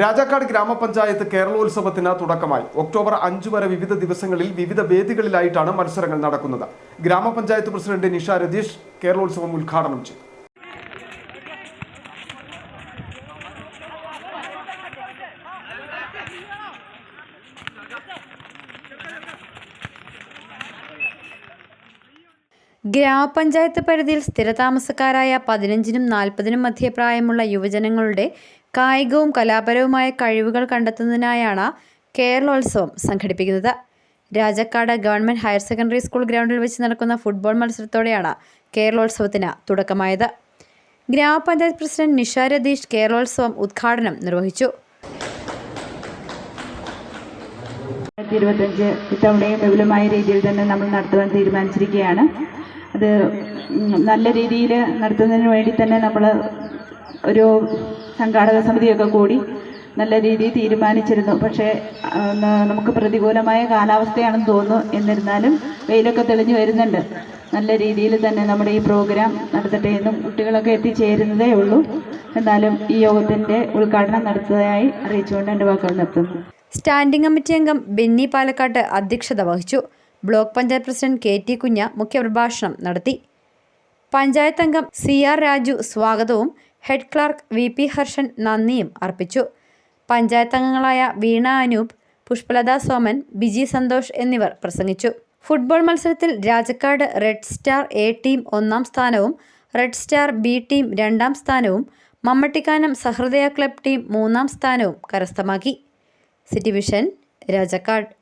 രാജാക്കാട് ഗ്രാമപഞ്ചായത്ത് കേരളോത്സവത്തിന് തുടക്കമായി. ഒക്ടോബർ അഞ്ച് വരെ വിവിധ ദിവസങ്ങളിൽ വിവിധ വേദികളിലായിട്ടാണ് മത്സരങ്ങൾ നടക്കുന്നത്. ഗ്രാമപഞ്ചായത്ത് പ്രസിഡന്റ് നിഷ രതീഷ് കേരളോത്സവം ഉദ്ഘാടനം ചെയ്തു. ഗ്രാമപഞ്ചായത്ത് പരിധിയിൽ സ്ഥിരതാമസക്കാരായ പതിനഞ്ചിനും നാൽപ്പതിനും മധ്യേ പ്രായമുള്ള യുവജനങ്ങളുടെ കായികവും കലാപരവുമായ കഴിവുകൾ കണ്ടെത്തുന്നതിനായാണ് കേരളോത്സവം സംഘടിപ്പിക്കുന്നത്. Rajakkad government higher secondary school ഗ്രൗണ്ടിൽ വെച്ച് നടക്കുന്ന ഫുട്ബോൾ മത്സരത്തോടെയാണ് കേരളോത്സവത്തിന് തുടക്കമായത്. ഗ്രാമപഞ്ചായത്ത് പ്രസിഡന്റ് നിഷ രതീഷ് കേരളോത്സവം ഉദ്ഘാടനം നിർവഹിച്ചു. ഇരുപത്തഞ്ച് ഇത്തവണയും വിപുലമായ രീതിയിൽ തന്നെ നമ്മൾ നടത്തുവാൻ തീരുമാനിച്ചിരിക്കുകയാണ്. അത് നല്ല രീതിയിൽ നടത്തുന്നതിന് വേണ്ടി തന്നെ നമ്മൾ ഒരു സംഘാടക സമിതിയൊക്കെ കൂടി നല്ല രീതിയിൽ തീരുമാനിച്ചിരുന്നു. പക്ഷേ നമുക്ക് പ്രതികൂലമായ കാലാവസ്ഥയാണെന്ന് തോന്നുന്നു. എന്നിരുന്നാലും വെയിലൊക്കെ തെളിഞ്ഞു വരുന്നുണ്ട്. നല്ല രീതിയിൽ തന്നെ നമ്മുടെ ഈ പ്രോഗ്രാം നടത്തട്ടെ എന്നും കുട്ടികളൊക്കെ എത്തിച്ചേരുന്നതേ ഉള്ളൂ. എന്നാലും ഈ യോഗത്തിന്റെ ഉദ്ഘാടനം നടത്തുന്നതായി അറിയിച്ചുകൊണ്ട് എന്റെ വാക്കുകൾ നിർത്തുന്നു. സ്റ്റാൻഡിംഗ് കമ്മിറ്റി അംഗം ബെന്നി പാലക്കാട്ട് അധ്യക്ഷത വഹിച്ചു. Block panchayat president K T Kunja മുഖ്യപ്രഭാഷണം നടത്തി. പഞ്ചായത്ത് അംഗം സി ആർ രാജു സ്വാഗതവും head clerk V P Harshan നന്ദിയും അർപ്പിച്ചു. പഞ്ചായത്ത് അംഗങ്ങളായ വീണ അനൂപ് പുഷ്പലത സോമൻ ബിജി സന്തോഷ് എന്നിവർ പ്രസംഗിച്ചു. ഫുട്ബോൾ മത്സരത്തിൽ Rajakkad red star A team ഒന്നാം സ്ഥാനവും റെഡ് സ്റ്റാർ ബി ടീം രണ്ടാം സ്ഥാനവും മമ്മട്ടിക്കാനം സഹൃദയ ക്ലബ് ടീം മൂന്നാം സ്ഥാനവും കരസ്ഥമാക്കി. City vision Rajakkad.